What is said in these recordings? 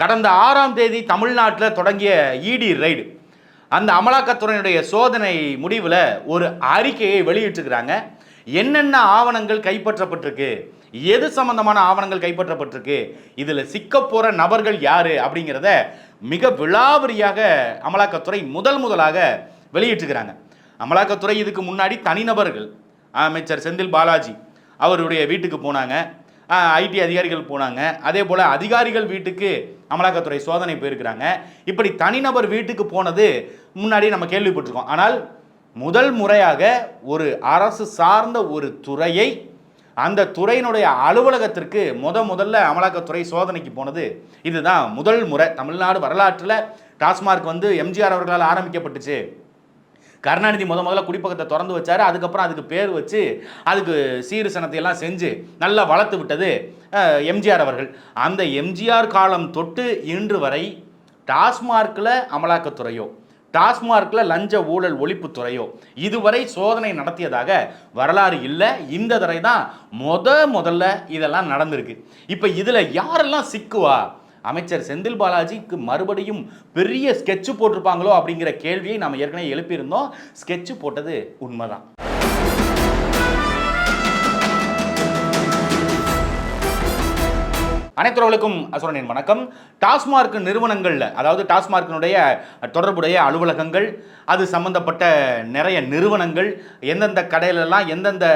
கடந்த ஆறாம் தேதி தமிழ்நாட்டில் தொடங்கிய இடி ரைடு அந்த அமலாக்கத்துறையினுடைய சோதனை முடிவில் ஒரு அறிக்கையை வெளியிட்டிருக்கிறாங்க. என்னென்ன ஆவணங்கள் கைப்பற்றப்பட்டிருக்கு? எது சம்பந்தமான ஆவணங்கள் கைப்பற்றப்பட்டிருக்கு? இதில் சிக்க போகிற நபர்கள் யார்? அப்படிங்கிறத மிக விலாவரியாக அமலாக்கத்துறை முதல் முதலாக வெளியிட்டிருக்கிறாங்க. அமலாக்கத்துறை இதுக்கு முன்னாடி தனிநபர்கள் அமைச்சர் செந்தில் பாலாஜி அவருடைய வீட்டுக்கு போனாங்க. ஐடி அதிகாரிகள் போனாங்க. அதே போல் அதிகாரிகள் வீட்டுக்கு அமலாக்கத்துறை சோதனை போயிருக்கிறாங்க. இப்படி தனிநபர் வீட்டுக்கு போனது முன்னாடி நம்ம கேள்விப்பட்டிருக்கோம். ஆனால் முதல் முறையாக ஒரு அரசு சார்ந்த ஒரு துறையை அந்த துறையினுடைய அலுவலகத்திற்கு முத முதல்ல அமலாக்கத்துறை சோதனைக்கு போனது. இதுதான் முதல் முறை. தமிழ்நாடு வரலாற்றில் டாஸ்மார்க் வந்து எம்ஜிஆர் அவர்களால் ஆரம்பிக்கப்பட்டுச்சு. கருணாநிதி முத முதல்ல குடிப்பக்கத்தை திறந்து வச்சாரு. அதுக்கப்புறம் அதுக்கு பேர் வச்சு அதுக்கு சீரு சனத்தையெல்லாம் செஞ்சு நல்லா வளர்த்து விட்டது எம்ஜிஆர் அவர்கள். அந்த எம்ஜிஆர் காலம் தொட்டு இன்று வரை டாஸ்மார்க்கில் அமலாக்கத்துறையோ டாஸ்மார்க்கில் லஞ்ச ஊழல் ஒழிப்புத்துறையோ இதுவரை சோதனை நடத்தியதாக வரலாறு இல்லை. இந்த தடவை தான் முத முதல்ல இதெல்லாம் நடந்திருக்கு. இப்போ இதில் யாரெல்லாம் சிக்குவா? அமைச்சர் செந்தில் பாலாஜிக்கு மறுபடியும் பெரிய ஸ்கெட்ச் போட்டிருப்பாங்களோ அப்படிங்கிற கேள்வியை நாம் ஏற்கனவே எழுப்பியிருந்தோம். ஸ்கெட்ச் போட்டது உண்மைதான். அனைத்துறவர்களுக்கும் அசுரனின் வணக்கம். டாஸ்மார்க் நிறுவனங்களில் அதாவது டாஸ்மார்க்கினுடைய தொடர்புடைய அலுவலகங்கள் அது சம்பந்தப்பட்ட நிறைய நிறுவனங்கள் எந்தெந்த கடையிலெல்லாம் எந்தெந்த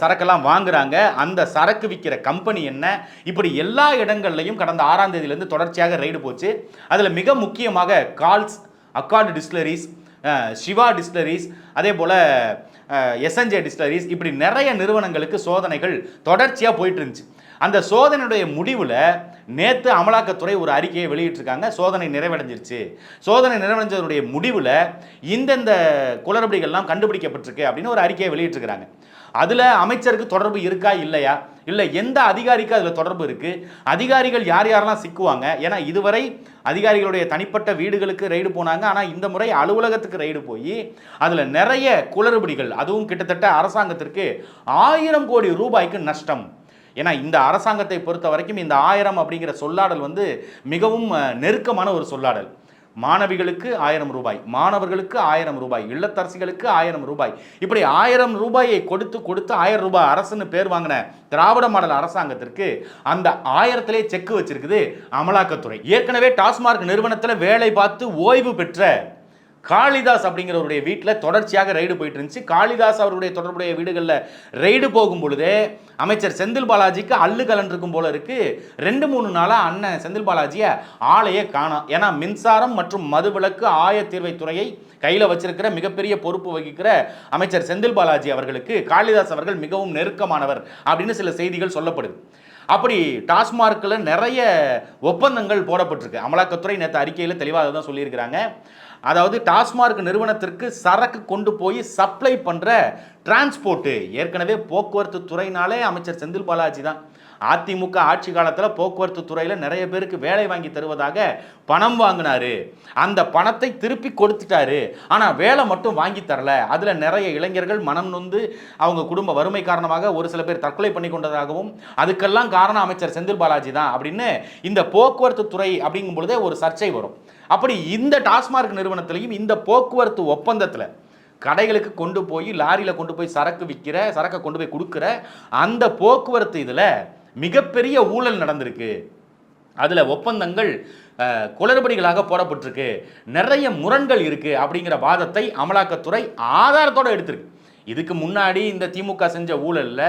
சரக்கெல்லாம் வாங்குறாங்க அந்த சரக்கு விற்கிற கம்பெனி என்ன இப்படி எல்லா இடங்கள்லையும் கடந்த ஆறாம் தேதியிலேருந்து தொடர்ச்சியாக ரைடு போச்சு. அதில் மிக முக்கியமாக Kals Accord distilleries Siva distilleries அதே போல் எஸ்என்ஜே டிஸ்லரிஸ் இப்படி நிறைய நிறுவனங்களுக்கு சோதனைகள் தொடர்ச்சியாக போயிட்டு இருந்துச்சு. அந்த சோதனையுடைய முடிவில் நேற்று அமலாக்கத்துறை ஒரு அறிக்கையை வெளியிட்டிருக்காங்க. சோதனை நிறைவடைஞ்சிருச்சு. சோதனை நிறைவடைஞ்சதனுடைய முடிவில் இந்தந்த குளறுபடிகள்லாம் கண்டுபிடிக்கப்பட்டிருக்கு அப்படின்னு ஒரு அறிக்கையை வெளியிட்டிருக்கிறாங்க. அதில் அமைச்சருக்கு தொடர்பு இருக்கா இல்லையா? இல்லை எந்த அதிகாரிக்கு அதில் தொடர்பு இருக்குது அதிகாரிகள் யார் யாரெல்லாம் சிக்குவாங்க? ஏன்னா இதுவரை அதிகாரிகளுடைய தனிப்பட்ட வீடுகளுக்கு ரெய்டு போனாங்க. ஆனால் இந்த முறை அலுவலகத்துக்கு ரெய்டு போய் அதில் நிறைய குளறுபடிகள் அதுவும் கிட்டத்தட்ட அரசாங்கத்திற்கு ஆயிரம் கோடி ரூபாய்க்கு நஷ்டம். ஏன்னா இந்த அரசாங்கத்தை பொறுத்த வரைக்கும் இந்த ஆயிரம் அப்படிங்கிற சொல்லாடல் வந்து மிகவும் நெருக்கமான ஒரு சொல்லாடல். மாணவிகளுக்கு ஆயிரம் ரூபாய் மாணவர்களுக்கு ஆயிரம் ரூபாய் இல்லத்தரசிகளுக்கு ஆயிரம் ரூபாய். இப்படி ஆயிரம் ரூபாயை கொடுத்து கொடுத்து ஆயிரம் ரூபாய் அரசுன்னு பேர் வாங்கின திராவிட மாடல் அரசாங்கத்திற்கு அந்த ஆயிரத்திலே செக்கு வச்சிருக்குது அமலாக்கத்துறை. ஏற்கனவே டாஸ்மார்க் நிறுவனத்தில் வேலை பார்த்து ஓய்வு பெற்ற காளிதாஸ் அப்படிங்கிறவருடைய வீட்டில் தொடர்ச்சியாக ரைடு போயிட்டு இருந்துச்சு. காளிதாஸ் அவருடைய தொடர்புடைய வீடுகளில் ரைடு போகும் பொழுதே அமைச்சர் செந்தில் பாலாஜிக்கு அல்லு கலண்டிருக்கும் போல இருக்கு. ரெண்டு மூணு நாளாக அண்ணன் செந்தில் பாலாஜியை ஆளையே காணோம் ஏன்னா மின்சாரம் மற்றும் மதுவிலக்கு ஆயத்தீர்வைத்துறையை கையில் வச்சிருக்கிற மிகப்பெரிய பொறுப்பு வகிக்கிற அமைச்சர் செந்தில் பாலாஜி அவர்களுக்கு காளிதாஸ் அவர்கள் மிகவும் நெருக்கமானவர் அப்படின்னு சில செய்திகள் சொல்லப்படுது. அப்படி டாஸ்மார்க்கில் நிறைய ஒப்பந்தங்கள் போடப்பட்டிருக்கு. அமலாக்கத்துறை நேற்று அறிக்கையில் தெளிவாக தான் சொல்லியிருக்கிறாங்க. அதாவது டாஸ்மார்க் நிறுவனத்திற்கு சரக்கு கொண்டு போய் சப்ளை பண்ணுற டிரான்ஸ்போர்ட்டு. ஏற்கனவே போக்குவரத்து துறையினாலே அமைச்சர் செந்தில் பாலாஜி தான். அதிமுக ஆட்சி காலத்தில் போக்குவரத்து துறையில் நிறைய பேருக்கு வேலை வாங்கி தருவதாக பணம் வாங்கினாரு. அந்த பணத்தை திருப்பி கொடுத்துட்டாரு. ஆனால் வேலை மட்டும் வாங்கி தரல. அதில் நிறைய இளைஞர்கள் மனம் நொந்து அவங்க குடும்ப வறுமை காரணமாக ஒரு சில பேர் தற்கொலை பண்ணி கொண்டதாகவும் அதுக்கெல்லாம் காரணம் அமைச்சர் செந்தில் பாலாஜி தான் அப்படின்னு இந்த போக்குவரத்து துறை அப்படிங்கும் பொழுதே ஒரு சர்ச்சை வரும். அப்படி இந்த டாஸ்மார்க் நிறுவனத்திலையும் இந்த போக்குவரத்து ஒப்பந்தத்தில் கடைகளுக்கு கொண்டு போய் லாரியில் கொண்டு போய் சரக்கு விற்கிற சரக்கை கொண்டு போய் கொடுக்குற அந்த போக்குவரத்து இதில் மிகப்பெரிய ஊழல் நடந்திருக்கு. அதில் ஒப்பந்தங்கள் குளறுபடிகளாக போடப்பட்டிருக்கு. நிறைய முரண்கள் இருக்குது அப்படிங்கிற வாதத்தை அமலாக்கத்துறை ஆதாரத்தோடு எடுத்திருக்கு. இதுக்கு முன்னாடி இந்த திமுக செஞ்ச ஊழலில்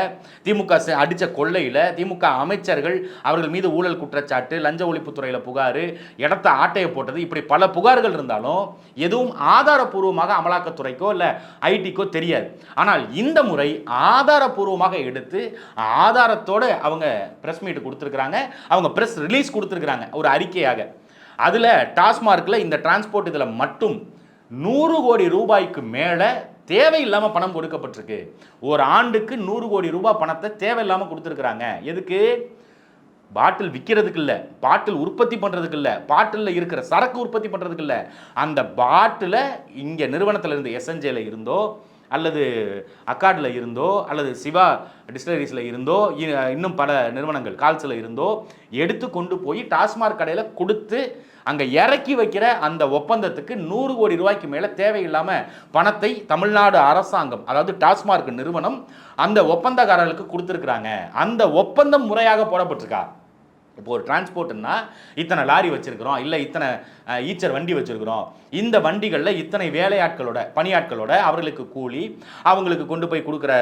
திமுக செ- கொள்ளையில் திமுக அமைச்சர்கள் அவர்கள் மீது ஊழல் குற்றச்சாட்டு லஞ்ச ஒழிப்புத்துறையில் புகார் இடத்த ஆட்டையை போட்டது இப்படி பல புகார்கள் இருந்தாலும் எதுவும் ஆதாரப்பூர்வமாக அமலாக்கத்துறைக்கோ இல்லை ஐடிக்கோ தெரியாது. ஆனால் இந்த முறை ஆதாரப்பூர்வமாக எடுத்து ஆதாரத்தோடு அவங்க ப்ரெஸ் மீட் கொடுத்துருக்குறாங்க. அவங்க ப்ரெஸ் ரிலீஸ் கொடுத்துருக்குறாங்க ஒரு அறிக்கையாக. அதில் டாஸ்மார்க்கில் இந்த டிரான்ஸ்போர்ட் இதில் மட்டும் நூறு கோடி ரூபாய்க்கு மேலே தேவையில்லாமல் பணம் கொடுக்கப்பட்டிருக்கு. ஒரு ஆண்டுக்கு நூறு கோடி ரூபாய் பணத்தை தேவையில்லாமல் கொடுத்துருக்குறாங்க. எதுக்கு? பாட்டில் விற்கிறதுக்கு இல்லை. பாட்டில் உற்பத்தி பண்ணுறதுக்கு இல்லை. பாட்டிலில் இருக்கிற சரக்கு உற்பத்தி பண்ணுறதுக்கு இல்லை. அந்த பாட்டிலை இங்கே நிறுவனத்தில் இருந்து எஸ்என்ஜேல இருந்தோ அல்லது அக்காடில் இருந்தோ அல்லது சிவா டிஸ்டலரிஸில் இருந்தோ இ- இன்னும் பல நிறுவனங்கள் கால்ஸில் இருந்தோ எடுத்து கொண்டு போய் டாஸ்மாக் கடையில் கொடுத்து அங்கே இறக்கி வைக்கிற அந்த ஒப்பந்தத்துக்கு நூறு கோடி ரூபாய்க்கு மேலே தேவையில்லாமல் பணத்தை தமிழ்நாடு அரசாங்கம் அதாவது டாஸ்மார்க் நிறுவனம் அந்த ஒப்பந்தக்காரர்களுக்கு கொடுத்துருக்குறாங்க. அந்த ஒப்பந்தம் முறையாக போடப்பட்டிருக்கா? இப்போ ஒரு டிரான்ஸ்போர்ட்டுன்னா இத்தனை லாரி வச்சுருக்குறோம் இல்லை இத்தனை ஈச்சர் வண்டி வச்சுருக்குறோம். இந்த வண்டிகளில் இத்தனை வேலையாட்களோட பணியாட்களோட அவர்களுக்கு கூலி அவங்களுக்கு கொண்டு போய் கொடுக்குற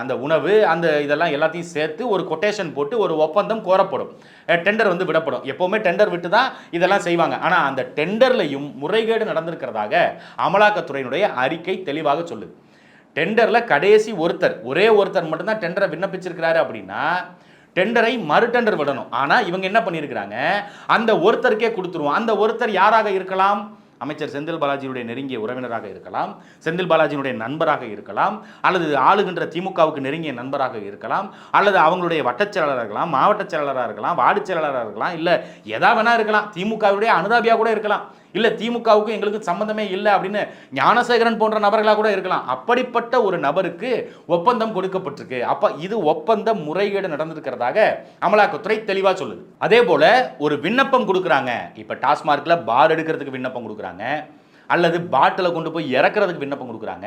அந்த உணவு அந்த இதெல்லாம் எல்லாத்தையும் சேர்த்து ஒரு கொட்டேஷன் போட்டு ஒரு ஒப்பந்தம் கோரப்படும். டெண்டர் வந்து விடப்படும். எப்போவுமே டெண்டர் விட்டு தான் இதெல்லாம் செய்வாங்க. ஆனால் அந்த டெண்டர்லையும் முறைகேடு நடந்திருக்கிறதாக அமலாக்கத்துறையினுடைய அறிக்கை தெளிவாக சொல்லுது. டெண்டரில் கடைசி ஒருத்தர் ஒரே ஒருத்தர் மட்டும்தான் டெண்டரை விண்ணப்பிச்சிருக்கிறாரு அப்படின்னா டெண்டரை மறு டெண்டர் விடணும். ஆனால் இவங்க என்ன பண்ணியிருக்கிறாங்க? அந்த ஒருத்தருக்கே கொடுத்துருவோம். அந்த ஒருத்தர் யாராக இருக்கலாம்? அமைச்சர் செந்தில் பாலாஜியுடைய நெருங்கிய உறவினராக இருக்கலாம். செந்தில் பாலாஜியினுடைய நண்பராக இருக்கலாம். அல்லது ஆளுகின்ற திமுகவுக்கு நெருங்கிய நண்பராக இருக்கலாம். அல்லது அவங்களுடைய வட்டச் செயலாளராக இருக்கலாம் மாவட்ட செயலாளராக இருக்கலாம் வார்டு செயலாளராக இருக்கலாம். இல்லை எதா வேணா இருக்கலாம். திமுகவுடைய அனுதாபியாக கூட இருக்கலாம். இல்லை திமுகவுக்கும் எங்களுக்கு சம்மந்தமே இல்லை அப்படின்னு ஞானசேகரன் போன்ற நபர்களாக கூட இருக்கலாம். அப்படிப்பட்ட ஒரு நபருக்கு ஒப்பந்தம் கொடுக்கப்பட்டிருக்கு. அப்போ இது ஒப்பந்த முறைகேடு நடந்திருக்கிறதாக அமலாக்கத்துறை தெளிவாக சொல்லுது. அதே போல ஒரு விண்ணப்பம் கொடுக்குறாங்க. இப்போ டாஸ்மார்க்கில் பார் எடுக்கிறதுக்கு விண்ணப்பம் கொடுக்குறாங்க. அல்லது பாட்டில் கொண்டு போய் இறக்குறதுக்கு விண்ணப்பம் கொடுக்குறாங்க.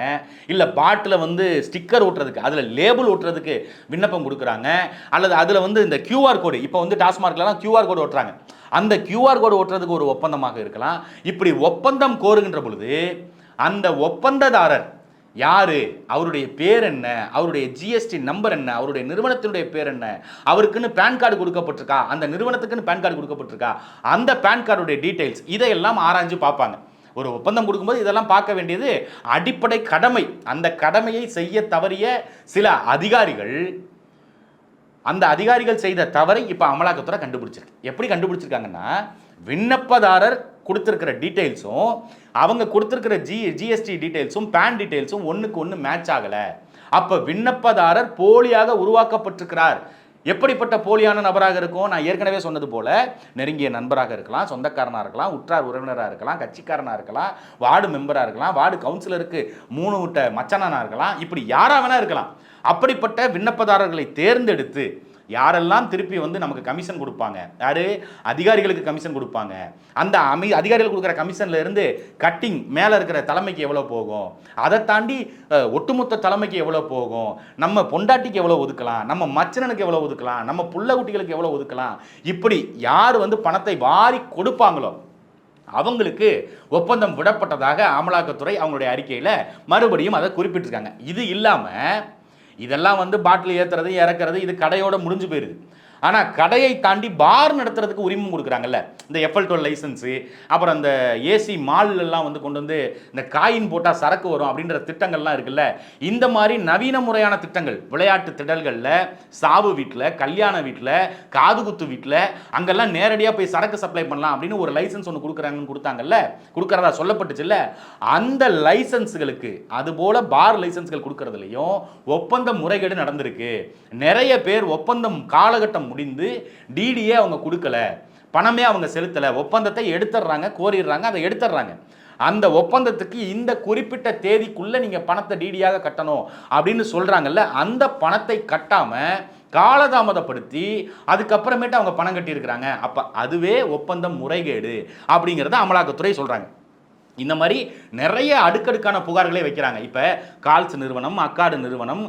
இல்லை பாட்டில் வந்து ஸ்டிக்கர் ஓட்டுறதுக்கு அதில் லேபிள் ஓட்டுறதுக்கு விண்ணப்பம் கொடுக்குறாங்க. அல்லது அதில் வந்து இந்த கியூஆர் கோடு இப்போ வந்து டாஸ்மார்க்லாம் கியூஆர் கோடு ஓட்டுறாங்க. அந்த கியூஆர் கோடு ஓட்டுறதுக்கு ஒரு ஒப்பந்தமாக இருக்கலாம். இப்படி ஒப்பந்தம் கோருகின்ற பொழுது அந்த ஒப்பந்ததாரர் யார்? அவருடைய பேர் என்ன? அவருடைய ஜிஎஸ்டி நம்பர் என்ன? அவருடைய நிறுவனத்தினுடைய பேர் என்ன? அவருக்குன்னு பேன் கார்டு கொடுக்கப்பட்டிருக்கா? அந்த நிறுவனத்துக்குன்னு பேன் கார்டு கொடுக்கப்பட்டிருக்கா? அந்த பேன் கார்டுடைய டீட்டெயில்ஸ் இதையெல்லாம் ஆராய்ஞ்சு பார்ப்பாங்க. ஒரு ஒப்பந்தம் கொடுக்கும்போது இதெல்லாம் பார்க்க வேண்டியது அடிப்படை கடமை. அந்த கடமையை செய்ய தவறிய சில அதிகாரிகள் அந்த அதிகாரிகள் செய்த தவறை இப்போ அமலாக்கத்துறை கண்டுபிடிச்சிருக்கு. எப்படி கண்டுபிடிச்சிருக்காங்கன்னா விண்ணப்பதாரர் கொடுத்துருக்கிற டீட்டெயில்ஸும் அவங்க கொடுத்துருக்கிற ஜி ஜிஎஸ்டி டீட்டெயில்ஸும் பேன் டீட்டெயில்ஸும் ஒன்றுக்கு ஒன்று மேட்ச் ஆகலை. அப்போ விண்ணப்பதாரர் போலியாக உருவாக்கப்பட்டிருக்கிறார். எப்படிப்பட்ட போலியான நபராக இருக்கும்? நான் ஏற்கனவே சொன்னது போல நெருங்கிய நண்பராக இருக்கலாம் சொந்தக்காரனாக இருக்கலாம் உற்றார் உறவினராக இருக்கலாம் கட்சிக்காரனாக இருக்கலாம் வார்டு மெம்பராக இருக்கலாம் வார்டு கவுன்சிலருக்கு மூணு விட்ட மச்சனானாக இருக்கலாம் இப்படி யாராக வேணா இருக்கலாம். அப்படிப்பட்ட விண்ணப்பதாரர்களை தேர்ந்தெடுத்து யாரெல்லாம் திருப்பி வந்து நமக்கு கமிஷன் கொடுப்பாங்க? யாரு? அதிகாரிகளுக்கு கமிஷன் கொடுப்பாங்க. அந்த அமை அதிகாரிகள் கொடுக்குற கமிஷன்ல இருந்து கட்டிங் மேலே இருக்கிற தலைமைக்கு எவ்வளோ போகும்? அதை தாண்டி ஒட்டுமொத்த தலைமைக்கு எவ்வளோ போகும்? நம்ம பொண்டாட்டிக்கு எவ்வளோ ஒதுக்கலாம்? நம்ம மச்சனனுக்கு எவ்வளோ ஒதுக்கலாம்? நம்ம புள்ள குட்டிகளுக்கு எவ்வளோ ஒதுக்கலாம்? இப்படி யார் வந்து பணத்தை வாரி கொடுப்பாங்களோ அவங்களுக்கு ஒப்பந்தம் விடப்பட்டதாக அமலாக்கத்துறை அவங்களுடைய அறிக்கையில் மறுபடியும் அதை குறிப்பிட்டிருக்காங்க. இது இல்லாமல் இதெல்லாம் வந்து பாட்டில் ஏற்றுறது இறக்குறது இது கடையோட முடிஞ்சு போயிருது. ஆனால் கடையை தாண்டி பார் நடத்துறதுக்கு உரிமம் கொடுக்குறாங்கல்ல. இந்த எஃப்எல் டுவெல் லைசன்ஸு அப்புறம் அந்த ஏசி எல்லாம் வந்து கொண்டு வந்து இந்த காயின் போட்டால் சரக்கு வரும் அப்படின்ற திட்டங்கள்லாம் இருக்குல்ல. இந்த மாதிரி நவீன முறையான திட்டங்கள் விளையாட்டு திடல்களில் சாவு வீட்டில் கல்யாண வீட்டில் காதுகுத்து வீட்டில் அங்கெல்லாம் நேரடியாக போய் சரக்கு சப்ளை பண்ணலாம் அப்படின்னு ஒரு லைசன்ஸ் ஒன்று கொடுக்குறாங்கன்னு கொடுத்தாங்கல்ல. கொடுக்குறதா சொல்லப்பட்டுச்சுல்ல. அந்த லைசன்ஸுகளுக்கு அதுபோல் பார் லைசன்ஸ்கள் கொடுக்கறதுலையும் ஒப்பந்த முறைகேடு நடந்திருக்கு. நிறைய பேர் ஒப்பந்தம் காலகட்டம் முடிந்து டிடியே அவங்க கொடுக்கல. பணமே அவங்க செலுத்தலை. ஒப்பந்தத்தை எடுத்துடுறாங்க கோரிடுறாங்க அதை எடுத்துடுறாங்க. அந்த ஒப்பந்தத்துக்கு இந்த குறிப்பிட்ட தேதிக்குள்ளே நீங்கள் பணத்தை டிடியாக கட்டணும் அப்படின்னு சொல்கிறாங்கல்ல அந்த பணத்தை கட்டாமல் காலதாமதப்படுத்தி அதுக்கப்புறமேட்டு அவங்க பணம் கட்டியிருக்கிறாங்க. அப்போ அதுவே ஒப்பந்தம் முறைகேடு அப்படிங்கிறத அமலாக்கத்துறை சொல்கிறாங்க இந்த மாதிரி நிறைய அடுக்கடுக்கான புகார்களே வைக்கிறாங்க. இப்போ கால்ஸ் நிறுவனம் அக்காடு நிறுவனம்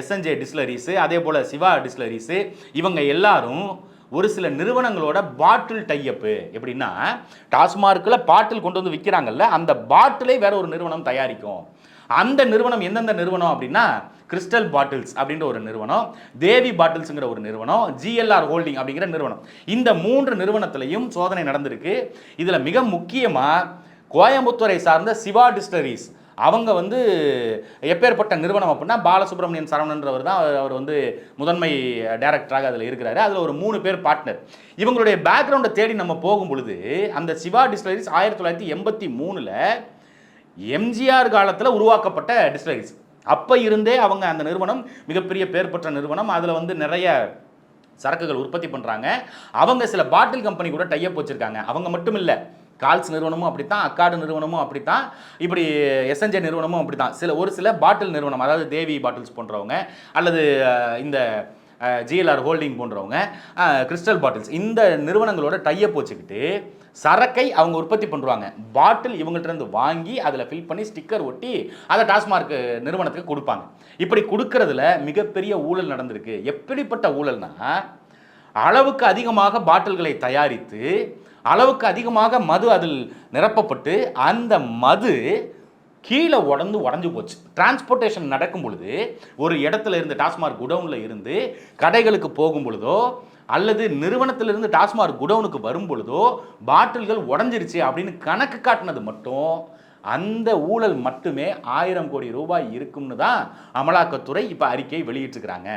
எஸ்என்ஜே டிஸ்லரிஸு அதே போல் சிவா டிஸ்லரிஸு இவங்க எல்லாரும் ஒரு சில நிறுவனங்களோட பாட்டில் டையப்பு எப்படின்னா டாஸ்மார்க்கில் பாட்டில் கொண்டு வந்து விற்கிறாங்கல்ல அந்த பாட்டிலே வேற ஒரு நிறுவனம் தயாரிக்கும். அந்த நிறுவனம் எந்தெந்த நிறுவனம் அப்படின்னா கிறிஸ்டல் பாட்டில்ஸ் அப்படின்ற ஒரு நிறுவனம் தேவி பாட்டில்ஸுங்கிற ஒரு நிறுவனம் ஜிஎல்ஆர் ஹோல்டிங் அப்படிங்கிற நிறுவனம். இந்த மூன்று நிறுவனத்திலையும் சோதனை நடந்திருக்கு. இதில் மிக முக்கியமாக கோயம்புத்தூரை சார்ந்த சிவா டிஸ்டரிஸ். அவங்க வந்து எப்பேற்பட்ட நிறுவனம் அப்படின்னா பாலசுப்ரமணியன் சரவணன்றவர் தான் அவர் அவர் வந்து முதன்மை டைரக்டராக அதில் இருக்கிறாரு. அதில் ஒரு மூணு பேர் பார்ட்னர். இவங்களுடைய பேக்ரவுண்டை தேடி நம்ம போகும் பொழுது அந்த சிவா டிஸ்டரிஸ் ஆயிரத்தி தொள்ளாயிரத்தி எண்பத்தி மூணில் எம்ஜிஆர் காலத்தில் உருவாக்கப்பட்ட டிஸ்டரிஸ். அப்போ இருந்தே அவங்க அந்த நிறுவனம் மிகப்பெரிய பேர் பெற்ற நிறுவனம். அதில் வந்து நிறைய சரக்குகள் உற்பத்தி பண்ணுறாங்க அவங்க சில பாட்டில் கம்பெனி கூட டையப் வச்சுருக்காங்க. அவங்க மட்டும் இல்லை கால்ஸ் நிறுவனமும் அப்படித்தான் அக்காடு நிறுவனமும் அப்படித்தான் இப்படி எஸ்என்ஜே நிறுவனமும் அப்படித்தான். சில ஒரு சில பாட்டில் நிறுவனம் அதாவது தேவி பாட்டில்ஸ் போன்றவங்க அல்லது இந்த ஜிஎல்ஆர் ஹோல்டிங் போன்றவங்க கிறிஸ்டல் பாட்டில்ஸ் இந்த நிறுவனங்களோட டையப் வச்சுக்கிட்டு சரக்கை அவங்க உற்பத்தி பண்ணுவாங்க பாட்டில் இவங்கள்ட்டருந்து வாங்கி அதில் ஃபில் பண்ணி ஸ்டிக்கர் ஒட்டி அதை டாஸ்மார்க் நிறுவனத்துக்கு கொடுப்பாங்க. இப்படி கொடுக்கறதுல மிகப்பெரிய ஊழல் நடந்திருக்கு. எப்படிப்பட்ட ஊழல்னா அளவுக்கு அதிகமாக பாட்டில்களை தயாரித்து அளவுக்கு அதிகமாக மது அதில் நிரப்பப்பட்டு அந்த மது கீழே உடந்து உடஞ்சு போச்சு. டிரான்ஸ்போர்ட்டேஷன் நடக்கும் பொழுது ஒரு இடத்துல இருந்து டாஸ்மார்க் குடவுனில் இருந்து கடைகளுக்கு போகும் பொழுதோ அல்லது நிறுவனத்திலிருந்து டாஸ்மார்க் குடவுனுக்கு வரும் பொழுதோ பாட்டில்கள் உடஞ்சிருச்சு அப்படின்னு கணக்கு காட்டினது மட்டும் அந்த ஊழல் மட்டுமே ஆயிரம் கோடி ரூபாய் இருக்கும்னு தான் அமலாக்கத்துறை இப்போ அறிக்கை வெளியிட்டிருக்கிறாங்க.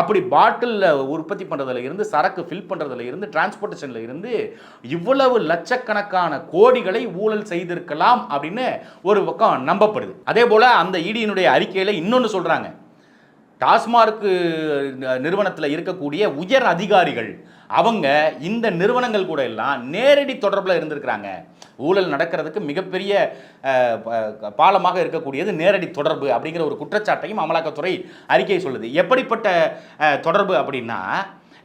அப்படி பாட்டிலில் உற்பத்தி பண்ணுறதுல இருந்து சரக்கு ஃபில் பண்ணுறதுல இருந்து டிரான்ஸ்போர்ட்டேஷனில் இருந்து இவ்வளவு லட்சக்கணக்கான கோடிகளை ஊழல் செய்திருக்கலாம் அப்படின்னு ஒரு பக்கம் நம்பப்படுது. அதே போல் அந்த இடியினுடைய அறிக்கையில் இன்னொன்று சொல்கிறாங்க டாஸ்மார்க் நிறுவனத்தில் இருக்கக்கூடிய உயர் அதிகாரிகள் அவங்க இந்த நிறுவனங்கள் கூட எல்லாம் நேரடி தொடர்பில் இருந்திருக்கிறாங்க. ஊழல் நடக்கிறதுக்கு மிகப்பெரிய பாலமாக இருக்கக்கூடியது நேரடி தொடர்பு அப்படிங்கிற ஒரு குற்றச்சாட்டையும் அமலாக்கத்துறை அறிக்கை சொல்லுது. எப்படிப்பட்ட தொடர்பு அப்படின்னா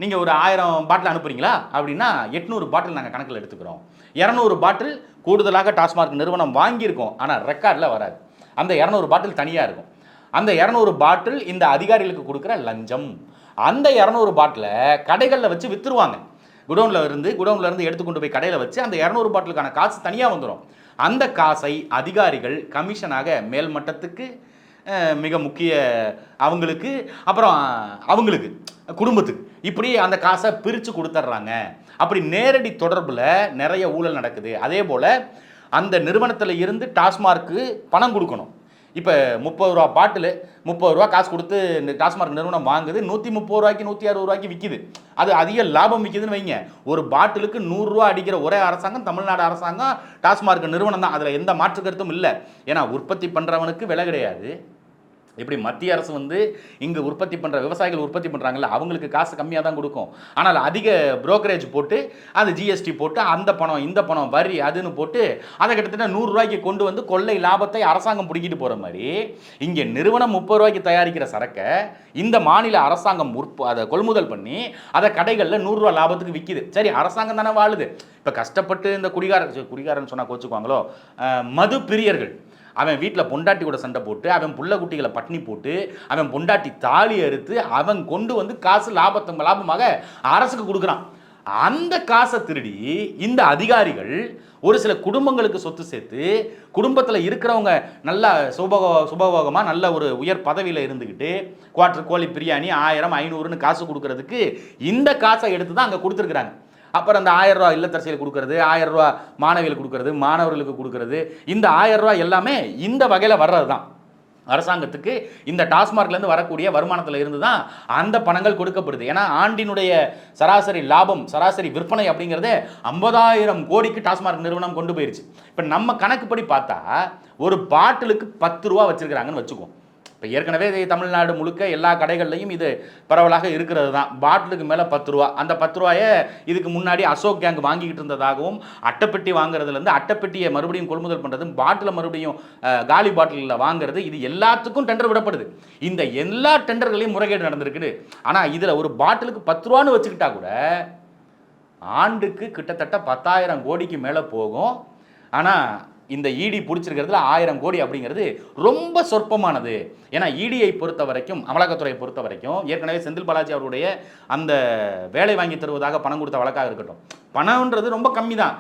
நீங்கள் ஒரு ஆயிரம் பாட்டில் அனுப்புறீங்களா? அப்படின்னா எட்நூறு பாட்டில் நாங்கள் கணக்கில் எடுத்துக்கிறோம். இரநூறு பாட்டில் கூடுதலாக டாஸ்மார்க் நிறுவனம் வாங்கியிருக்கோம். ஆனால் ரெக்கார்டில் வராது. அந்த இரநூறு பாட்டில் தனியாக இருக்கும். அந்த இரநூறு பாட்டில் இந்த அதிகாரிகளுக்கு கொடுக்குற லஞ்சம். அந்த இரநூறு பாட்டிலை கடைகளில் வச்சு விற்றுருவாங்க குடோனில் இருந்து குடோனில் இருந்து எடுத்து கொண்டு போய் கடையில் வச்சு அந்த இரநூறு பாட்டிலுக்கான காசு தனியாக வந்துடும் அந்த காசை அதிகாரிகள் கமிஷனாக மேல்மட்டத்துக்கு மிக முக்கிய அவங்களுக்கு அப்புறம் அவங்களுக்கு குடும்பத்துக்கு இப்படி அந்த காசை பிரித்து கொடுத்துட்றாங்க அப்படி நேரடி தொடர்பில் நிறைய ஊழல் நடக்குது. அதே போல் அந்த நிறுவனத்தில் இருந்து டாஸ்மார்க்கு பணம் கொடுக்கணும். இப்போ முப்பது ரூபா பாட்டில் முப்பது ரூபா காசு கொடுத்து இந்த டாஸ்மார்க் நிறுவனம் வாங்குது நூற்றி முப்பது ரூபாய்க்கு நூற்றி அறுபது ரூபாய்க்கு விற்கிது அது அதிக லாபம் விற்கிதுன்னு வைங்க. ஒரு பாட்டிலுக்கு நூறுரூவா அடிக்கிற ஒரே அரசாங்கம் தமிழ்நாடு அரசாங்கம் டாஸ்மார்க் நிறுவனம் தான். அதில் எந்த மாற்று கருத்தும் இல்லை. ஏன்னா உற்பத்தி பண்ணுறவனுக்கு விலை கிடையாது. இப்படி மத்திய அரசு வந்து இங்கே உற்பத்தி பண்ணுற விவசாயிகள் உற்பத்தி பண்ணுறாங்கல்ல அவங்களுக்கு காசு கம்மியாக தான் கொடுக்கும். ஆனால் அதிக புரோக்கரேஜ் போட்டு அது ஜிஎஸ்டி போட்டு அந்த பணம் இந்த பணம் வரி அதுன்னு போட்டு அதை கிட்டத்தட்ட நூறுரூவாய்க்கு கொண்டு வந்து கொள்ளை லாபத்தை அரசாங்கம் பிடிக்கிட்டு போகிற மாதிரி இங்கே நிறுவனம் முப்பது ரூபாய்க்கு தயாரிக்கிற சரக்கை இந்த மாநில அரசாங்கம் உற்ப அதை கொள்முதல் பண்ணி அதை கடைகளில் நூறுரூவா லாபத்துக்கு விற்கிது சரி அரசாங்கம் தானே வாழுது. இப்போ கஷ்டப்பட்டு இந்த குடிகார குடிகாரன்னு சொன்னால் கோச்சுக்குவாங்களோ? மது பிரியர்கள் அவன் வீட்டில் பொண்டாட்டி கூட சண்டை போட்டு அவன் புள்ள குட்டிகளை பட்னி போட்டு அவன் பொண்டாட்டி தாலி அறுத்து அவன் கொண்டு வந்து காசு லாபத்தம் லாபமாக அரசுக்கு கொடுக்குறான். அந்த காசை திருடி இந்த அதிகாரிகள் ஒரு சில குடும்பங்களுக்கு சொத்து சேர்த்து குடும்பத்தில் இருக்கிறவங்க நல்ல சுபகோ சுபபோகமாக நல்ல ஒரு உயர் பதவியில் இருந்துக்கிட்டு குவார்டர் கோழி பிரியாணி ஆயிரம் ஐநூறுன்னு காசு கொடுக்கறதுக்கு இந்த காசை எடுத்து தான் அங்கே கொடுத்துருக்குறாங்க. அப்புறம் அந்த ஆயிரம் ரூபா இல்லத்தரசியல் கொடுக்கறது ஆயிரம் ரூபா மாணவிகளுக்கு கொடுக்கறது மாணவர்களுக்கு கொடுக்கறது இந்த ஆயிரம் ரூபா எல்லாமே இந்த வகையில் வர்றது தான் அரசாங்கத்துக்கு இந்த டாஸ்மார்க்லேருந்து வரக்கூடிய வருமானத்தில் இருந்து தான் அந்த பணங்கள் கொடுக்கப்படுது. ஏன்னா ஆண்டினுடைய சராசரி லாபம் சராசரி விற்பனை அப்படிங்கிறதே ஐம்பதாயிரம் கோடிக்கு டாஸ்மார்க் நிறுவனம் கொண்டு போயிடுச்சு இப்போ நம்ம கணக்குப்படி பார்த்தா ஒரு பாட்டிலுக்கு பத்து ரூபா வச்சுருக்கிறாங்கன்னு வச்சுக்குவோம். இப்போ ஏற்கனவே இது தமிழ்நாடு முழுக்க எல்லா கடைகள்லையும் இது பரவலாக இருக்கிறது தான். பாட்டிலுக்கு மேலே பத்து ரூபா. அந்த பத்து ரூபாயை இதுக்கு முன்னாடி அசோக் கேங் வாங்கிக்கிட்டு இருந்ததாகவும் அட்டைப்பெட்டி வாங்குறதுலேருந்து அட்டைப்பெட்டியை மறுபடியும் கொள்முதல் பண்ணுறதும் பாட்டிலை மறுபடியும் காலி பாட்டிலில் வாங்குறது இது எல்லாத்துக்கும் டெண்டர் விடப்படுது. இந்த எல்லா டெண்டர்களையும் முறைகேடு நடந்திருக்குது. ஆனால் இதில் ஒரு பாட்டிலுக்கு பத்து ரூபான்னு வச்சுக்கிட்டா கூட ஆண்டுக்கு கிட்டத்தட்ட பத்தாயிரம் கோடிக்கு மேலே போகும். ஆனால் இந்த இடி பிடிச்சிருக்கிறதுல ஆயிரம் கோடி அப்படிங்கிறது ரொம்ப சொற்பமானது. ஏன்னா இடியை பொறுத்த வரைக்கும் அமலாக்கத்துறையை பொறுத்த வரைக்கும் ஏற்கனவே செந்தில் பாலாஜி அவருடைய அந்த வேலை வாங்கி தருவதாக பணம் கொடுத்த வழக்காக இருக்கட்டும். பணம்ன்றது ரொம்ப கம்மி தான்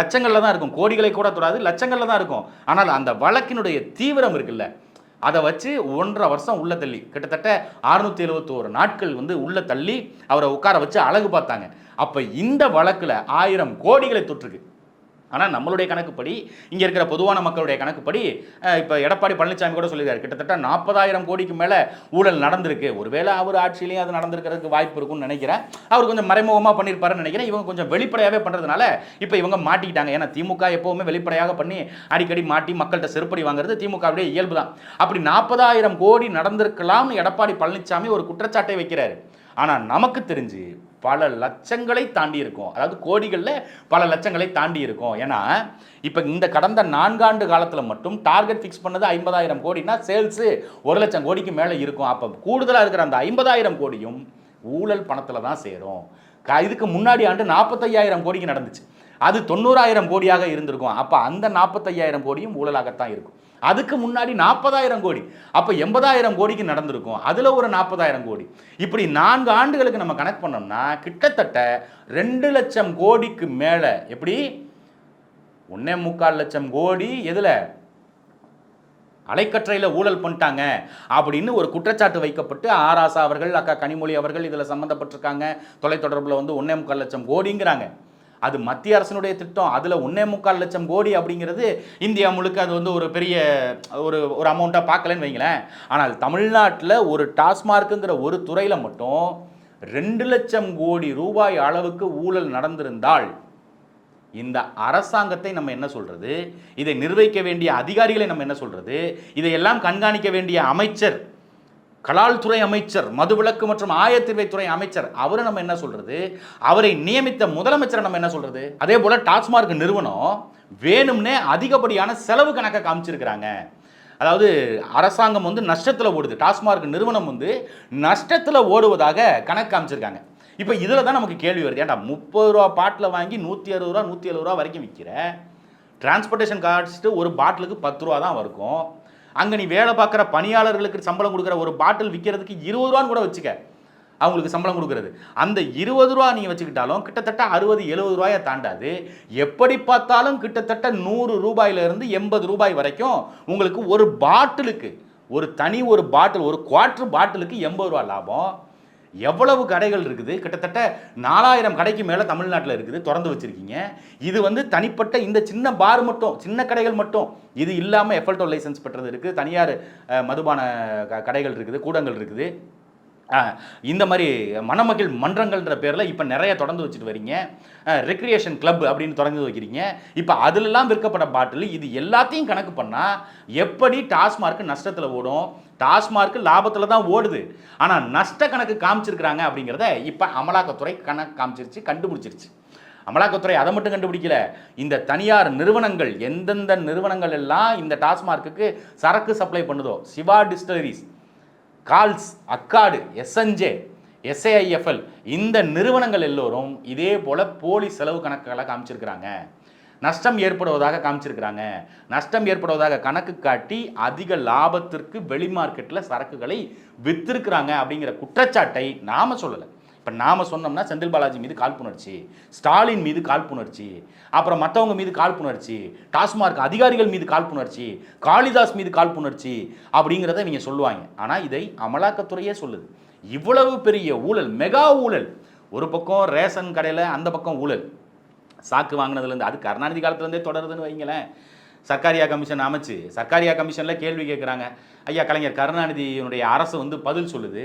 லட்சங்களில் தான் இருக்கும். கோடிகளை கூட தொடாது லட்சங்களில் தான் இருக்கும். ஆனால் அந்த வழக்கினுடைய தீவிரம் இருக்குல்ல. அதை வச்சு ஒன்றரை வருஷம் உள்ள தள்ளி கிட்டத்தட்ட அறுநூத்தி எழுபத்தோரு நாட்கள் வந்து உள்ள தள்ளி அவரை உட்கார வச்சு அழகு பார்த்தாங்க. அப்போ இந்த வழக்கில் ஆயிரம் கோடிகளை தொற்றுக்கு ஆனால் நம்மளுடைய கணக்குப்படி இங்கே இருக்கிற பொதுவான மக்களுடைய கணக்குப்படி இப்போ எடப்பாடி பழனிசாமி கூட சொல்லியிருக்காரு. கிட்டத்தட்ட நாற்பதாயிரம் கோடிக்கு மேலே ஊழல் நடந்திருக்கு. ஒருவேளை அவர் ஆட்சியிலையும் அது நடந்திருக்கிறதுக்கு வாய்ப்பு இருக்கும்னு நினைக்கிறேன். அவர் கொஞ்சம் மறைமுகமாக பண்ணியிருப்பாருன்னு நினைக்கிறேன். இவங்க கொஞ்சம் வெளிப்படையாகவே பண்ணுறதுனால இப்போ இவங்க மாட்டிக்கிட்டாங்க. ஏன்னா திமுக எப்போவுமே வெளிப்படையாக பண்ணி அடிக்கடி மாட்டி மக்கள்கிட்ட செருப்படி வாங்குறது திமுகவுடைய இயல்பு தான் அப்படி நாற்பதாயிரம் கோடி நடந்திருக்கலாம்னு எடப்பாடி பழனிசாமி ஒரு குற்றச்சாட்டை வைக்கிறாரு. ஆனால் நமக்கு தெரிஞ்சு பல லட்சங்களை தாண்டி இருக்கும். அதாவது கோடிகளில் பல லட்சங்களை தாண்டி இருக்கும். ஏன்னா இப்போ இந்த கடந்த நான்காண்டு காலத்தில் மட்டும் டார்கெட் ஃபிக்ஸ் பண்ணது ஐம்பதாயிரம் கோடினா சேல்ஸு ஒரு லட்சம் கோடிக்கு மேலே இருக்கும். அப்போ கூடுதலாக இருக்கிற அந்த ஐம்பதாயிரம் கோடியும் ஊழல் பணத்தில் தான் சேரும். க- இதுக்கு முன்னாடி ஆண்டு நாற்பத்தையாயிரம் கோடிக்கு நடந்துச்சு. அது தொண்ணூறாயிரம் கோடியாக இருந்திருக்கும். அப்போ அந்த நாற்பத்தையாயிரம் கோடியும் ஊழலாகத்தான் இருக்கும். அதுக்கு முன்னாடி நாற்பதாயிரம் கோடி. அப்போ எண்பதாயிரம் கோடிக்கு நடந்திருக்கும். அதில் ஒரு நாற்பதாயிரம் கோடி. இப்படி நான்கு ஆண்டுகளுக்கு நம்ம கணக்கு பண்ணோம்னா கிட்டத்தட்ட ரெண்டு லட்சம் கோடிக்கு மேலே எப்படி? ஒன்னே முக்கால் லட்சம் கோடி எதில்? அலைக்கற்றையில் ஊழல் பண்ணிட்டாங்க. அப்படின்னு ஒரு குற்றச்சாட்டு வைக்கப்பட்டு ஆராசா அவர்கள் அக்கா கனிமொழி அவர்கள் இதில் சம்மந்தப்பட்டிருக்காங்க தொலைத்தொடர்பில் வந்து ஒன்னே முக்கால் லட்சம் கோடிங்கிறாங்க. அது மத்திய அரசினுடைய திட்டம் அதில் ஒன்னே முக்கால் லட்சம் கோடி அப்படிங்கிறது இந்தியா முழுக்க அது வந்து ஒரு பெரிய ஒரு ஒரு அமௌண்ட்டாக பார்க்கலன்னு வைங்களேன். ஆனால் தமிழ்நாட்டில் ஒரு டாஸ்மார்க்குங்கிற ஒரு துறையில் மட்டும் ரெண்டு லட்சம் கோடி ரூபாய் அளவுக்கு ஊழல் நடந்திருந்தால் இந்த அரசாங்கத்தை நம்ம என்ன சொல்கிறது இதை நிர்வகிக்க வேண்டிய அதிகாரிகளை நம்ம என்ன சொல்கிறது இதையெல்லாம் கண்காணிக்க வேண்டிய அமைச்சர் கலால்துறை அமைச்சர் மதுவிலக்கு மற்றும் ஆயத்தீர்வைத்துறை அமைச்சர் அவரை நம்ம என்ன சொல்றது? அவரை நியமித்த முதலமைச்சரை நம்ம என்ன சொல்றது? அதே போல டாஸ்மார்க் நிறுவனம் வேணும்னே அதிகப்படியான செலவு கணக்கை காமிச்சிருக்கிறாங்க. அதாவது அரசாங்கம் வந்து நஷ்டத்தில் ஓடுது. டாஸ்மார்க் நிறுவனம் வந்து நஷ்டத்தில் ஓடுவதாக கணக்கு காமிச்சிருக்காங்க. இப்போ இதில் தான் நமக்கு கேள்வி வருது. ஏன்டா முப்பது ரூபா பாட்டில் வாங்கி நூற்றி அறுபது ரூபா நூற்றி எழுபது ரூபா வரைக்கும் விற்கிற டிரான்ஸ்போர்ட்டேஷன் காஸ்ட்டு ஒரு பாட்டிலுக்கு பத்து ரூபா தான் இருக்கும் அங்கே நீ வேலை பார்க்குற பணியாளர்களுக்கு சம்பளம் கொடுக்குற ஒரு பாட்டில் விற்கிறதுக்கு இருபது ரூபான்னு கூட வச்சுக்க. அவங்களுக்கு சம்பளம் கொடுக்குறது. அந்த இருபது ரூபா நீங்கள் வச்சுக்கிட்டாலும் கிட்டத்தட்ட அறுபது எழுபது ரூபாயை தாண்டாது. எப்படி பார்த்தாலும் கிட்டத்தட்ட நூறு ரூபாயிலிருந்து எண்பது ரூபாய் வரைக்கும் உங்களுக்கு ஒரு பாட்டிலுக்கு ஒரு தனி ஒரு பாட்டில் ஒரு குவார்ட்ரு பாட்டிலுக்கு எண்பது ரூபா லாபம். எவ்வளவு கடைகள் இருக்குது? கிட்டத்தட்ட நாலாயிரம் கடைக்கு மேலே தமிழ்நாட்டில் இருக்குது திறந்து வச்சிருக்கீங்க. இது வந்து தனிப்பட்ட இந்த சின்ன பார் மட்டும் சின்ன கடைகள் மட்டும் இது இல்லாமல் எஃபல்டோ லைசன்ஸ் பெற்றது இருக்குது தனியார் மதுபான க- கடைகள் இருக்குது கூடங்கள் இருக்குது. இந்த மாதிரி மணமகிழ் மன்றங்கள்ன்ற பேரில் இப்போ நிறைய தொடர்ந்து வச்சுட்டு வரீங்க. ரெக்ரியேஷன் கிளப் அப்படின்னு தொடர்ந்து வைக்கிறீங்க. இப்போ அதிலெல்லாம் விற்கப்பட்ட பாட்டில் இது எல்லாத்தையும் கணக்கு பண்ணால் எப்படி டாஸ்மார்க் நஷ்டத்தில் ஓடும்? டாஸ்மார்க் லாபத்தில் தான் ஓடுது. ஆனால் நஷ்ட கணக்கு காமிச்சிருக்கிறாங்க அப்படிங்கிறத இப்போ அமலாக்கத்துறை கணக்கு காமிச்சிருச்சு கண்டுபிடிச்சிருச்சு. அமலாக்கத்துறை அதை மட்டும் கண்டுபிடிக்கல. இந்த தனியார் நிறுவனங்கள் எந்தெந்த நிறுவனங்கள் எல்லாம் இந்த டாஸ்மார்க்குக்கு சரக்கு சப்ளை பண்ணுதோ? Siva distilleries Kals Accord SNJ SAIFL இந்த நிறுவனங்கள் எல்லோரும் இதே போல போலி செலவு கணக்குகளை காமிச்சிருக்கிறாங்க. நஷ்டம் ஏற்படுவதாக காமிச்சிருக்கிறாங்க. நஷ்டம் ஏற்படுவதாக கணக்கு காட்டி அதிக லாபத்திற்கு வெளி மார்க்கெட்டில் சரக்குகளை வித்திருக்கிறாங்க அப்படிங்கிற குற்றச்சாட்டை நாம சொல்லலை. இப்போ நாம சொன்னோம்னா செந்தில் பாலாஜி மீது காழ்ப்புணர்ச்சி ஸ்டாலின் மீது காழ்ப்புணர்ச்சி அப்புறம் மற்றவங்க மீது காழ்ப்புணர்ச்சி டாஸ்மார்க் அதிகாரிகள் மீது காழ்ப்புணர்ச்சி காளிதாஸ் மீது காழ்ப்புணர்ச்சி அப்படிங்கிறத இவங்க சொல்லுவாங்க. ஆனால் இதை அமலாக்கத்துறையே சொல்லுது. இவ்வளவு பெரிய ஊழல் மெகா ஊழல். ஒரு பக்கம் ரேஷன் கடையில் அந்த பக்கம் ஊழல். சாக்கு வாங்கினதுலேருந்து அது கருணாநிதி காலத்துலேருந்தே தொடருதுன்னு வைங்களேன். சர்க்காரியா கமிஷன் அமைச்சு சர்க்காரியா கமிஷனில் கேள்வி கேட்குறாங்க ஐயா கலைஞர் கருணாநிதியினுடைய அரசு வந்து பதில் சொல்லுது.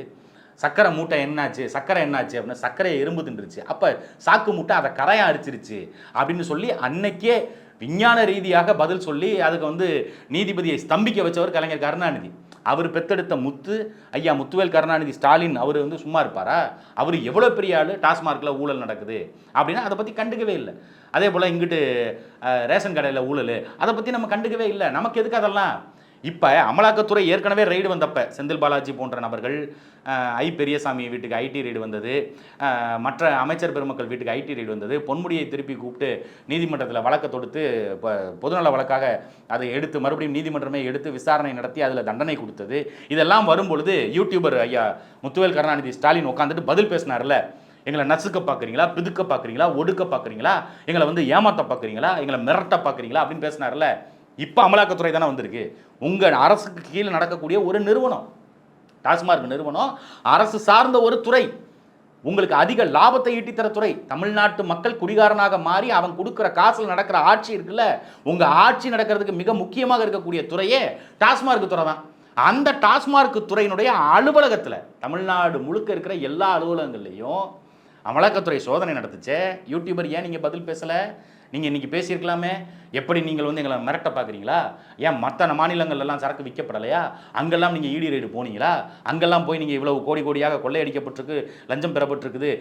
சக்கரை மூட்டை என்னாச்சு சக்கரை என்னாச்சு அப்படின்னா சர்க்கரையை எறும்பு தின்றுச்சு. அப்போ சாக்கு மூட்டை அதை கரையாக அரிச்சிருச்சு அப்படின்னு சொல்லி அன்னைக்கே விஞ்ஞான ரீதியாக பதில் சொல்லி அதுக்கு வந்து நீதிபதியை ஸ்தம்பிக்க வச்சவர் கலைஞர் கருணாநிதி. அவர் பெத்தெடுத்த முத்து ஐயா முத்துவேல் கருணாநிதி ஸ்டாலின் அவர் வந்து சும்மா இருப்பாரா? அவர் எவ்வளோ பெரிய ஆள்? டாஸ்மார்க்கில் ஊழல் நடக்குது. அப்படின்னா அதை பற்றி கண்டுக்கவே இல்லை. அதே போல் இங்கிட்டு ரேஷன் கடையில் ஊழல். அதை பற்றி நம்ம கண்டுக்கவே இல்லை. நமக்கு எதுக்கு அதெல்லாம்? இப்போ அமலாக்கத்துறை ஏற்கனவே ரெய்டு வந்தப்ப செந்தில் பாலாஜி போன்ற நபர்கள் ஐ பெரியசாமி வீட்டுக்கு ஐடி ரெய்டு வந்தது. மற்ற அமைச்சர் பெருமக்கள் வீட்டுக்கு ஐடி ரெய்டு வந்தது. பொன்முடியை திருப்பி கூப்பிட்டு நீதிமன்றத்தில் வழக்கை தொடுத்து இப்போ பொதுநல வழக்காக அதை எடுத்து மறுபடியும் நீதிமன்றமே எடுத்து விசாரணை நடத்தி அதில் தண்டனை கொடுத்தது. இதெல்லாம் வரும்பொழுது யூடியூபர் ஐயா முத்துவேல் கருணாநிதி ஸ்டாலின் உட்காந்துட்டு பதில் பேசினார்ல. எங்களை நசுக்க பார்க்குறீங்களா பிதுக்க பார்க்குறீங்களா ஒடுக்க பார்க்குறீங்களா எங்களை வந்து ஏமாத்த பார்க்குறீங்களா எங்களை மிரட்ட பார்க்குறீங்களா அப்படின்னு பேசினார்ல. இப்போ அமலாக்கத்துறை தானே வந்திருக்கு. உங்கள் அரசுக்கு கீழே நடக்கக்கூடிய ஒரு நிறுவனம் டாஸ்மார்க் நிறுவனம் அரசு சார்ந்த ஒரு துறை உங்களுக்கு அதிக லாபத்தை ஈட்டித்தர துறை தமிழ்நாட்டு மக்கள் குடிகாரனாக மாறி அவன் கொடுக்குற காசில் நடக்கிற ஆட்சி இருக்குல்ல உங்கள் ஆட்சி நடக்கிறதுக்கு மிக முக்கியமாக இருக்கக்கூடிய துறையே டாஸ்மார்க் துறை தான். அந்த டாஸ்மார்க் துறையினுடைய அலுவலகத்தில் தமிழ்நாடு முழுக்க இருக்கிற எல்லா அலுவலகங்கள்லேயும் அமலாக்கத்துறை சோதனை நடத்துச்சு. யூடியூபர் ஏன் நீங்கள் பதில் பேசலை? நீங்கள் இன்றைக்கி பேசியிருக்கலாமே? எப்படி நீங்கள் வந்து எங்களை மிரட்ட பார்க்குறீங்களா? ஏன் மற்ற மாநிலங்கள்லாம் சரக்கு விற்கப்படலையா? அங்கெல்லாம் நீங்கள் ஈடி ரைடு போனீங்களா? அங்கெல்லாம் போய் நீங்கள் இவ்வளவு கோடி கோடியாக கொள்ளையடிக்கப்பட்டிருக்கு லஞ்சம் பெறப்பட்டிருக்குது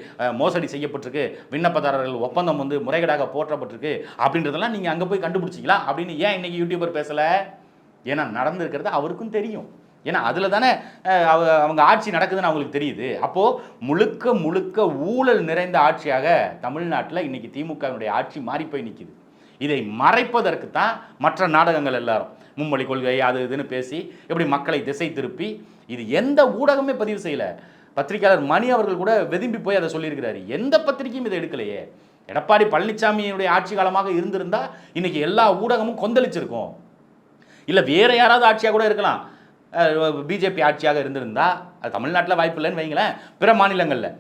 மோசடி செய்யப்பட்டிருக்கு விண்ணப்பதாரர்கள் ஒப்பந்தம் வந்து முறைகேடாக போற்றப்பட்டிருக்கு அப்படின்றதெல்லாம் நீங்கள் அங்கே போய் கண்டுபிடிச்சிங்களா? அப்படின்னு ஏன் இன்றைக்கி யூடியூபர் பேசலை? ஏன்னா நடந்திருக்கிறது அவருக்கும் தெரியும். ஏன்னா அதில் தானே அவ- அவங்க ஆட்சி நடக்குதுன்னு அவங்களுக்கு தெரியுது. அப்போது முழுக்க முழுக்க ஊழல் நிறைந்த ஆட்சியாக தமிழ்நாட்டில் இன்றைக்கி திமுகவினுடைய ஆட்சி மாறி போய் நிற்கிது இதை மறைப்பதற்கு தான் மற்ற நாடகங்கள் எல்லாரும் மும்மொழி கொள்கை அது இதுன்னு பேசி எப்படி மக்களை திசை திருப்பி இது எந்த ஊடகமே பதிவு செய்யல. பத்திரிகையாளர் மணி அவர்கள் கூட வெதும்பி போய் அதை சொல்லியிருக்கிறாரு. எந்த பத்திரிகையும் இதை எடுக்கலையே. எடப்பாடி பழனிசாமியினுடைய ஆட்சி காலமாக இருந்திருந்தால் இன்றைக்கி எல்லா ஊடகமும் கொந்தளிச்சிருக்கும். இல்லை வேறு யாராவது ஆட்சியாக கூட இருக்கலாம். பிஜேபி ஆட்சியாக இருந்திருந்தால் அது தமிழ்நாட்டில் வாய்ப்பு இல்லைன்னு வைங்களேன். பிற மாநிலங்களில்.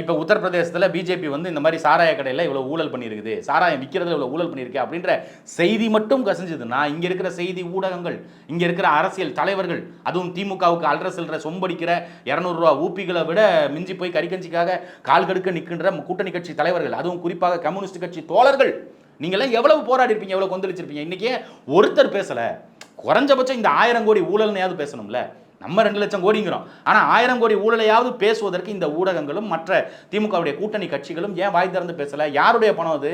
இப்போ உத்தரப்பிரதேசத்தில் பிஜேபி வந்து இந்த மாதிரி சாராய கடையில் இவ்வளோ ஊழல் பண்ணியிருக்குது. சாராயம் விற்கிறதுல இவ்வளோ ஊழல் பண்ணியிருக்கு அப்படின்ற செய்தி மட்டும் கசிஞ்சதுன்னா இங்கே இருக்கிற செய்தி ஊடகங்கள் இங்கே இருக்கிற அரசியல் தலைவர்கள் அதுவும் திமுகவுக்கு அல்ற செல்ற சொம்படிக்கிற இரநூறுவா ஊப்பிகளை விட மிஞ்சி போய் கறிக்கஞ்சிக்காக கால் கடுக்க நிற்கின்ற கூட்டணி கட்சி தலைவர்கள் அதுவும் குறிப்பாக கம்யூனிஸ்ட் கட்சி தோழர்கள் நீங்களாம் எவ்வளவு போராடி இருப்பீங்க எவ்வளோ கொந்தளிச்சிருப்பீங்க? இன்றைக்கே ஒருத்தர் பேசலை. குறைஞ்சபட்சம் இந்த ஆயிரம் கோடி ஊழல்னையாவது பேசணும்ல? நம்ம ரெண்டு லட்சம் கோடிங்கிறோம். ஆனால் ஆயிரம் கோடி ஊழலையாவது பேசுவதற்கு இந்த ஊடகங்களும் மற்ற திமுகவுடைய கூட்டணி கட்சிகளும் ஏன் வாய் திறந்து பேசலை? யாருடைய பணம் அது?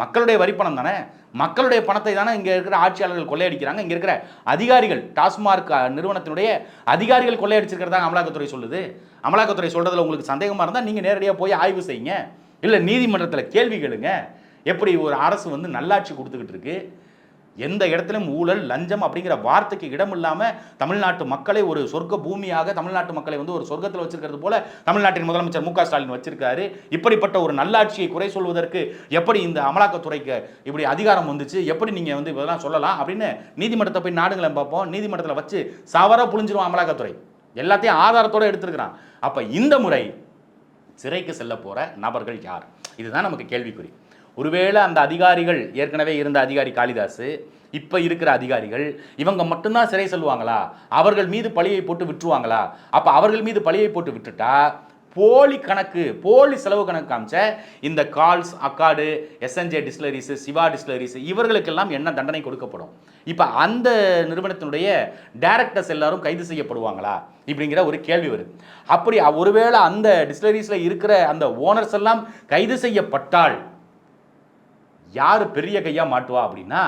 மக்களுடைய வரிப்பணம் தானே? மக்களுடைய பணத்தை தானே இங்கே இருக்கிற ஆட்சியாளர்கள் கொள்ளையடிக்கிறாங்க. இங்கே இருக்கிற அதிகாரிகள் டாஸ்மார்க் நிறுவனத்தினுடைய அதிகாரிகள் கொள்ளையடிச்சிருக்கிறதா அமலாக்கத்துறை சொல்லுது? அமலாக்கத்துறை சொல்கிறதுல உங்களுக்கு சந்தேகமாக இருந்தால் நீங்கள் நேரடியாக போய் ஆய்வு செய்யுங்க. இல்லை நீதிமன்றத்தில் கேள்வி கேளுங்க. எப்படி ஒரு அரசு வந்து நல்லாட்சி கொடுத்துக்கிட்டு இருக்குது எந்த இடத்திலும் ஊழல் லஞ்சம் அப்படிங்கிற வார்த்தைக்கு இடம் இல்லாமல் தமிழ்நாட்டு மக்களை ஒரு சொர்க்க பூமியாக தமிழ்நாட்டு மக்களை வந்து ஒரு சொர்க்கத்தில் வச்சிருக்கிறது போல தமிழ்நாட்டின் முதலமைச்சர் மு ஸ்டாலின் வச்சிருக்காரு. இப்படிப்பட்ட ஒரு நல்லாட்சியை குறை சொல்வதற்கு எப்படி இந்த அமலாக்கத்துறைக்கு இப்படி அதிகாரம் வந்துச்சு எப்படி நீங்கள் வந்து இதெல்லாம் சொல்லலாம் அப்படின்னு நீதிமன்றத்தை போய் நாடுங்களை பார்ப்போம். நீதிமன்றத்தில் வச்சு சவர புழிஞ்சிருவோம் அமலாக்கத்துறை. எல்லாத்தையும் ஆதாரத்தோட எடுத்திருக்கிறான். அப்போ இந்த முறை சிறைக்கு செல்ல போகிற நபர்கள் யார்? இதுதான் நமக்கு கேள்விக்குறி. ஒருவேளை அந்த அதிகாரிகள் ஏற்கனவே இருந்த அதிகாரி காளிதாஸ் இப்போ இருக்கிற அதிகாரிகள் இவங்க மட்டும்தான் சிறை செல்வாங்களா அவர்கள் மீது பழியை போட்டு விட்டுருவாங்களா? அப்போ அவர்கள் மீது பழியை போட்டு விட்டுட்டா போலி கணக்கு போலி செலவு கணக்கு காமிச்ச இந்த Kals Accord SNJ distilleries Siva distilleries இவர்களுக்கெல்லாம் என்ன தண்டனை கொடுக்கப்படும்? இப்போ அந்த நிறுவனத்தினுடைய டைரக்டர்ஸ் எல்லாரும் கைது செய்யப்படுவாங்களா? இப்படிங்கிற ஒரு கேள்வி வருது. அப்படி ஒருவேளை அந்த டிஸ்லரிஸில் இருக்கிற அந்த ஓனர்ஸ் எல்லாம் கைது செய்யப்பட்டால் யார் பெரிய கையாக மாட்டுவா அப்படின்னா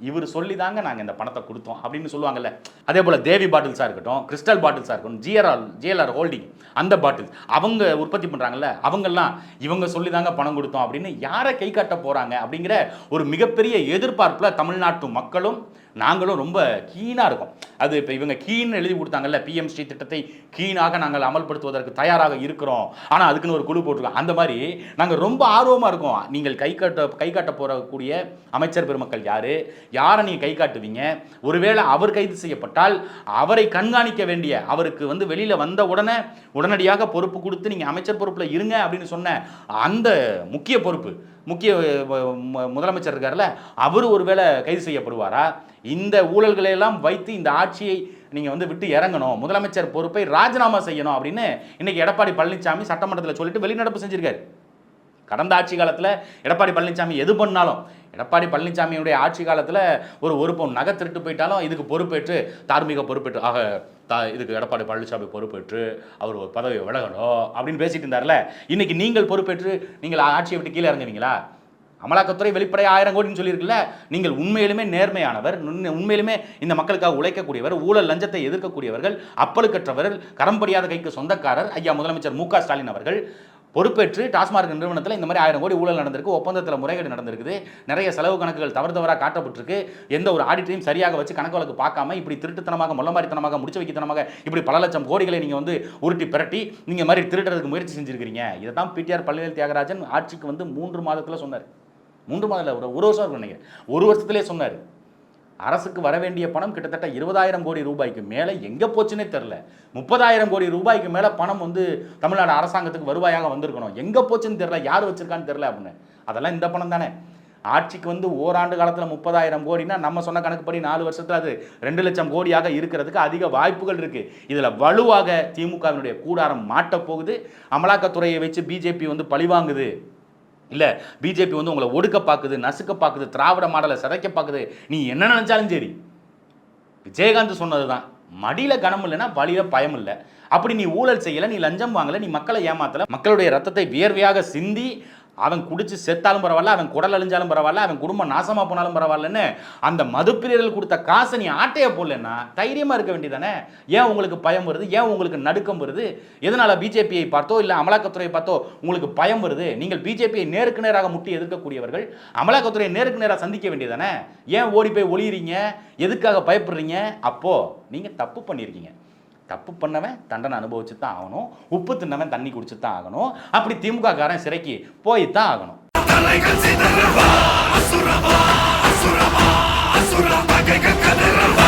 இவர் சொல்லி தாங்க நாங்கள் இந்த பணத்தை கொடுத்தோம் அப்படின்னு சொல்லுவாங்கல்ல. அதே போல் தேவி பாட்டில்ஸாக இருக்கட்டும் கிறிஸ்டல் பாட்டில்ஸாக இருக்கட்டும் ஜிஆர்ஆர் ஜிஎல்ஆர் ஹோல்டிங் அந்த பாட்டில்ஸ் அவங்க உற்பத்தி பண்ணுறாங்கல்ல அவங்கெல்லாம் இவங்க சொல்லி தாங்க பணம் கொடுத்தோம் அப்படின்னு யாரை கை காட்ட போகிறாங்க அப்படிங்கிற ஒரு மிகப்பெரிய எதிர்பார்ப்பில் தமிழ்நாட்டு மக்களும் நாங்களும் ரொம்ப கீனாக இருக்கோம். அது இப்போ இவங்க கீன் எழுதி கொடுத்தாங்கல்ல பிஎம் ஸ்ரீ திட்டத்தை கீனாக நாங்கள் அமல்படுத்துவதற்கு தயாராக இருக்கிறோம். ஆனால் அதுக்குன்னு ஒரு குழு போட்டிருக்கோம் அந்த மாதிரி நாங்கள் ரொம்ப ஆர்வமாக இருக்கோம். நீங்கள் கை காட்ட கை காட்ட போகக்கூடிய அமைச்சர் பெருமக்கள் யார்? யாரை நீங்கள் கை காட்டுவீங்க? ஒருவேளை அவர் கைது செய்யப்பட்டால் அவரை கண்காணிக்க வேண்டிய அவருக்கு வந்து வெளியில் வந்த உடனே உடனடியாக பொறுப்பு கொடுத்து நீங்கள் அமைச்சர் பொறுப்பில் இருங்க அப்படின்னு சொன்ன அந்த முக்கிய பொறுப்பு முக்கிய மு- முதலமைச்சர் இருக்கார்ல அவர் ஒருவேளை கைது செய்யப்படுவாரா? இந்த ஊழல்களையெல்லாம் வைத்து இந்த ஆட்சியை நீங்கள் வந்து விட்டு இறங்கணும். முதலமைச்சர் பொறுப்பை ராஜினாமா செய்யணும் அப்படின்னு இன்னைக்கு எடப்பாடி பழனிசாமி சட்டமன்றத்தில் சொல்லிட்டு வெளிநடப்பு செஞ்சிருக்காரு. கடந்த ஆட்சி காலத்தில் எடப்பாடி பழனிசாமி எது பண்ணாலும் எடப்பாடி பழனிசாமியுடைய ஆட்சி காலத்தில் ஒரு ஒரு பவுன் நகை திருட்டு போயிட்டாலும் இதுக்கு பொறுப்பேற்று தார்மீக பொறுப்பேற்று ஆக தா இதுக்கு எடப்பாடி பழனிசாமி பொறுப்பேற்று அவர் ஒரு பதவி விலகணும் அப்படின்னு பேசிட்டு இருந்தார்ல. இன்னைக்கு நீங்கள் பொறுப்பேற்று நீங்கள் ஆட்சியை விட்டு கீழே இறங்குவீங்களா அமலாக்கத்துறை வெளிப்படை ஆயிரம் கோடின்னு சொல்லியிருக்குல்ல. நீங்கள் உண்மையிலுமே நேர்மையானவர் உண்மையிலுமே இந்த மக்களுக்காக உழைக்கக்கூடியவர் ஊழல் லஞ்சத்தை எதிர்க்கக்கூடியவர்கள் அப்பழுக்கற்றவர்கள் கரம்படியாத கைக்கு சொந்தக்காரர் ஐயா முதலமைச்சர் மு க ஸ்டாலின் அவர்கள் பொறுப்பேற்று டாஸ்மார்க் நிறுவனத்தில் இந்த மாதிரி ஆயிரம் கோடி ஊழல் நடந்திருக்கு ஒப்பந்தத்தில் முறைகேடு நடந்திருக்குது நிறைய செலவு கணக்குகள் தவறு தவறாக காட்டப்பட்டிருக்கு எந்த ஒரு ஆடிட்டையும் சரியாக வச்சு கணக்கு வழக்கு பார்க்காம இப்படி திருட்டுத்தனமாக முள்ளமாரித்தனமாக முடிச்சு வைக்கத்தனமாக இப்படி பல லட்சம் கோடிகளை நீங்கள் வந்து உருட்டி பிரட்டி நீங்கள் மாதிரி திருடுறதுக்கு முயற்சி செஞ்சுருக்கிறீங்க. இதை தான் பிடிஆர் பழனிவேல் தியாகராஜன் ஆட்சிக்கு வந்து மூன்று மாதத்தில் சொன்னார். மூன்று மாதத்தில் ஒரு ஒரு வருஷம் இருக்கும் நினைக்கிறேன். ஒரு வருஷத்துலேயே சொன்னார். அரசுக்கு வர வேண்டிய பணம் கிட்டத்தட்ட இருபதாயிரம் கோடி ரூபாய்க்கு மேலே எங்கே போச்சுன்னே தெரில. முப்பதாயிரம் கோடி ரூபாய்க்கு மேலே பணம் வந்து தமிழ்நாடு அரசாங்கத்துக்கு வருவாயாக வந்திருக்கணும். எங்கே போச்சுன்னு தெரில யார் வச்சிருக்கான்னு தெரில அப்படின்னு. அதெல்லாம் இந்த பணம் தானே. ஆட்சிக்கு வந்து ஓராண்டு காலத்தில் முப்பதாயிரம் கோடினா நம்ம சொன்ன கணக்குப்படி நாலு வருஷத்தில் அது ரெண்டு லட்சம் கோடியாக இருக்கிறதுக்கு அதிக வாய்ப்புகள் இருக்குது இதில் வலுவாக திமுகவினுடைய கூடாரம் மாட்டப் போகுது அமலாக்கத்துறையை வச்சு பிஜேபி வந்து பழிவாங்குது. இல்லை பிஜேபி வந்து உங்களை ஒடுக்க பார்க்குது நசுக்க பார்க்குது திராவிட மாடலை சிதைக்க பார்க்குது நீ என்ன நினச்சாலும் சரி. விஜயகாந்த் சொன்னது தான் மடியில் கனம் இல்லைன்னா வழியில் பயம் இல்லை. அப்படி நீ ஊழல் செய்யலை நீ லஞ்சம் வாங்கலை நீ மக்களை ஏமாத்தலை. மக்களுடைய ரத்தத்தை வியர்வையாக சிந்தி அவன் குடிச்சு செத்தாலும் பரவாயில்ல அவன் குடல் அழிஞ்சாலும் பரவாயில்ல அவன் குடும்பம் நாசமாக போனாலும் பரவாயில்லன்னு அந்த மதுப்பிரியர்கள் கொடுத்த காசை நீ ஆட்டைய போடலன்னா தைரியமாக இருக்க வேண்டியதானே ஏன் உங்களுக்கு பயம் வருது? ஏன் உங்களுக்கு நடுக்கம் வருது? எதனால் பிஜேபியை பார்த்தோ இல்லை அமலாக்கத்துறையை பார்த்தோ உங்களுக்கு பயம் வருது? நீங்கள் பிஜேபியை நேருக்கு நேராக முட்டி எதிர்க்கக்கூடியவர்கள் அமலாக்கத்துறையை நேருக்கு நேராக சந்திக்க வேண்டியதானே ஏன் ஓடி போய் ஒளியிறீங்க? எதுக்காக பயப்படுறீங்க? அப்போது நீங்கள் தப்பு பண்ணியிருக்கீங்க. தப்பு பண்ணவன் தண்டனை அனுபவிச்சு தான் ஆகணும் உப்பு தின்னவன் தண்ணி குடிச்சு தான் ஆகணும் அப்படி திமுக காரன் சிறைக்கு போய் தான் ஆகணும்